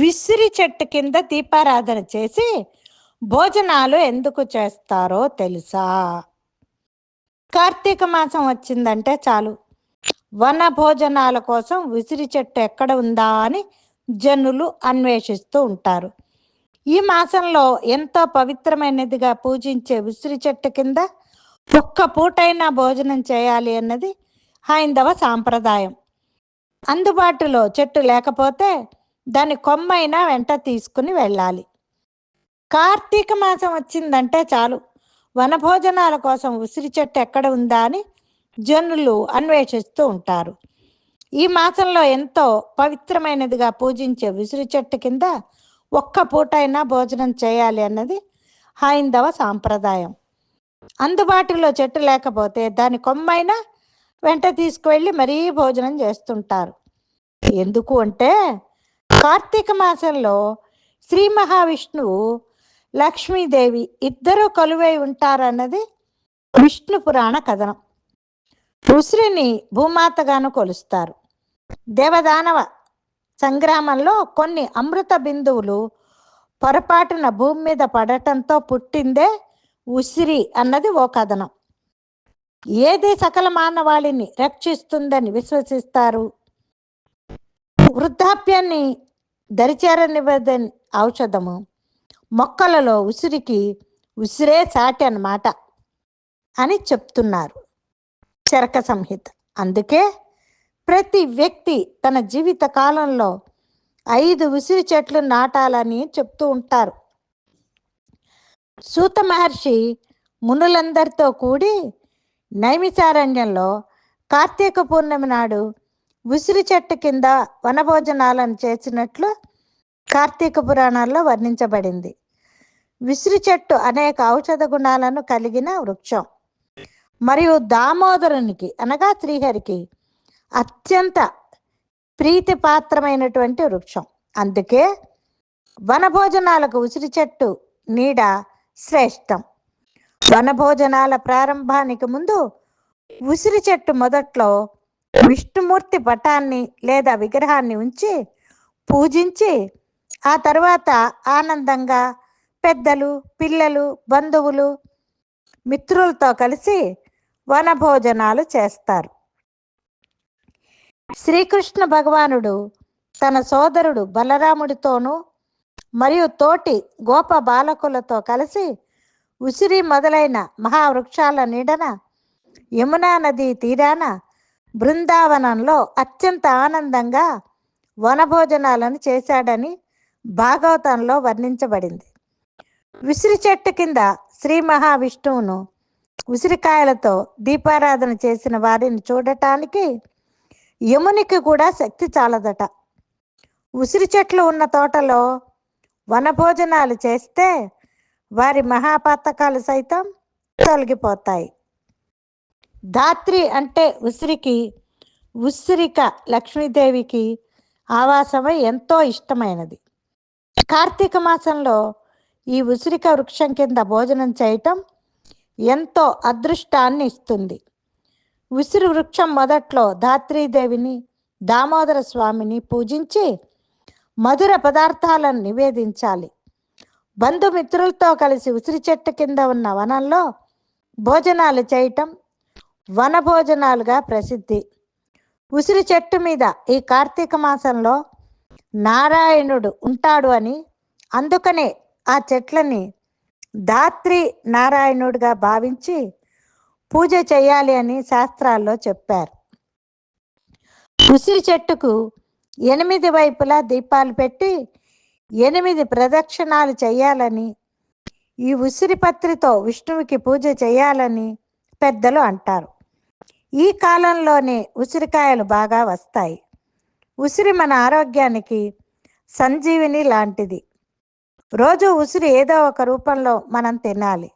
విసిరి చెట్టు కింద దీపారాధన చేసి భోజనాలు ఎందుకు చేస్తారో తెలుసా? కార్తీక మాసం వచ్చిందంటే చాలు. వన భోజనాల కోసం విసిరి చెట్టు ఎక్కడ ఉందా అని జనులు అన్వేషిస్తూ ఉంటారు. ఈ మాసంలో ఎంతో పవిత్రమైనదిగా పూజించే విసిరి చెట్టు కింద ఒక్క పూటైనా భోజనం చేయాలి అన్నది హైందవ సాంప్రదాయం. అందుబాటులో చెట్టు లేకపోతే దాని కొమ్మైనా వెంట తీసుకుని వెళ్ళాలి. కార్తీక మాసం వచ్చిందంటే చాలు. వనభోజనాల కోసం ఉసిరి చెట్టు ఎక్కడ ఉందా అని జనులు అన్వేషిస్తూ ఉంటారు. ఈ మాసంలో ఎంతో పవిత్రమైనదిగా పూజించే విసిరి చెట్టు కింద ఒక్క పూటైనా భోజనం చేయాలి అన్నది హైందవ సాంప్రదాయం. అందుబాటులో చెట్టు లేకపోతే దాని కొమ్మైనా వెంట తీసుకువెళ్ళి మరీ భోజనం చేస్తుంటారు. ఎందుకు అంటే కార్తీక మాసంలో శ్రీ మహావిష్ణువు లక్ష్మీదేవి ఇద్దరూ కొలువై ఉంటారన్నది విష్ణు పురాణ కథనం. ఉసిరిని భూమాతగాను కొలుస్తారు. దేవదానవ సంగ్రామంలో కొన్ని అమృత బిందువులు పొరపాటున భూమి మీద పడటంతో పుట్టిందే ఉసిరి అన్నది ఓ కథనం. ఏది సకల మానవాళిని రక్షిస్తుందని విశ్వసిస్తారు? వృద్ధాప్యాన్ని దరిచేరనివ్వదని ఔషధము. మొక్కలలో ఉసిరికి ఉసిరే సాటి అన్నమాట అని చెప్తున్నారు. చరక సంహిత. అందుకే ప్రతి వ్యక్తి తన జీవిత కాలంలో ఐదు ఉసిరి చెట్లు నాటాలని చెప్తూ ఉంటారు. సూత మహర్షి మునులందరితో కూడి నైమిసారణ్యంలో కార్తీక పూర్ణమి నాడు ఉసిరి చెట్టు కింద వనభోజనాలను చేసినట్లు కార్తీక పురాణాల్లో వర్ణించబడింది. విసిరి చెట్టు అనేక ఔషధ గుణాలను కలిగిన వృక్షం. మరియు దామోదరునికి అనగా శ్రీహరికి అత్యంత ప్రీతిపాత్రమైనటువంటి వృక్షం. అందుకే వనభోజనాలకు ఉసిరి చెట్టు నీడ శ్రేష్టం. వనభోజనాల ప్రారంభానికి ముందు ఉసిరి చెట్టు మొదట్లో విష్ణుమూర్తి పటాన్ని లేదా విగ్రహాన్ని ఉంచి పూజించి ఆ తర్వాత ఆనందంగా పెద్దలు పిల్లలు బంధువులు మిత్రులతో కలిసి వనభోజనాలు చేస్తారు. శ్రీకృష్ణ భగవానుడు తన సోదరుడు బలరాముడితోనూ మరియు తోటి గోప బాలకులతో కలిసి ఉసిరి మొదలైన మహావృక్షాల నీడన యమునా నది తీరాన బృందావనంలో అత్యంత ఆనందంగా వనభోజనాలను చేశాడని భాగవతంలో వర్ణించబడింది. విసిరి చెట్టు కింద శ్రీ మహావిష్ణువును ఉసిరికాయలతో దీపారాధన చేసిన వారిని చూడటానికి యమునికి కూడా శక్తి చాలదట. ఉసిరి చెట్లు ఉన్న తోటలో వనభోజనాలు చేస్తే వారి మహాపాతకాలు సైతం తొలగిపోతాయి. ధాత్రి అంటే ఉసిరికి ఉసిరిక లక్ష్మీదేవికి ఆవాసమై ఎంతో ఇష్టమైనది. కార్తీక మాసంలో ఈ ఉసిరిక వృక్షం కింద భోజనం చేయటం ఎంతో అదృష్టాన్ని ఇస్తుంది. ఉసిరి వృక్షం మొదట్లో ధాత్రీదేవిని దామోదర స్వామిని పూజించి మధుర పదార్థాలను నివేదించాలి. బంధుమిత్రులతో కలిసి ఉసిరి చెట్టు కింద ఉన్న వనంలో భోజనాలు చేయటం వన భోజనాలుగా ప్రసిద్ధి. ఉసిరి చెట్టు మీద ఈ కార్తీక మాసంలో నారాయణుడు ఉంటాడు అని అందుకనే ఆ చెట్లని ధాత్రి నారాయణుడిగా భావించి పూజ చేయాలి అని శాస్త్రాల్లో చెప్పారు. ఉసిరి చెట్టుకు ఎనిమిది వైపులా దీపాలు పెట్టి ఎనిమిది ప్రదక్షిణాలు చేయాలని ఈ ఉసిరి పత్రితో విష్ణువుకి పూజ చేయాలని పెద్దలు అంటారు. ఈ కాలంలోనే ఉసిరికాయలు బాగా వస్తాయి. ఉసిరి మన ఆరోగ్యానికి సంజీవిని లాంటిది. రోజు ఉసిరి ఏదో ఒక రూపంలో మనం తినాలి.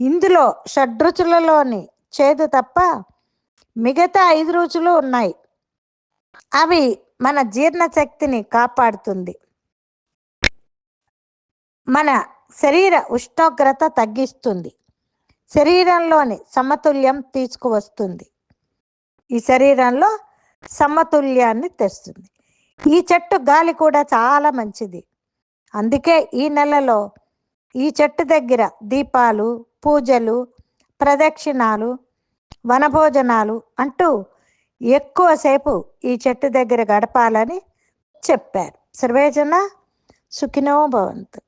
ఇందులో షడ్రుచులలోని చేదు తప్ప మిగతా ఐదు రుచులు ఉన్నాయి. అవి మన జీర్ణశక్తిని కాపాడుతుంది. మన శరీర ఉష్ణోగ్రత తగ్గిస్తుంది. శరీరంలోని సమతుల్యం తీసుకువస్తుంది. ఈ శరీరంలో సమతుల్యాన్ని తెస్తుంది. ఈ చెట్టు గాలి కూడా చాలా మంచిది. అందుకే ఈ నెలలో ఈ చెట్టు దగ్గర దీపాలు పూజలు ప్రదక్షిణాలు వనభోజనాలు అంటూ ఎక్కువసేపు ఈ చెట్టు దగ్గర గడపాలని చెప్పారు. సర్వేజన సుఖినో భవంతు.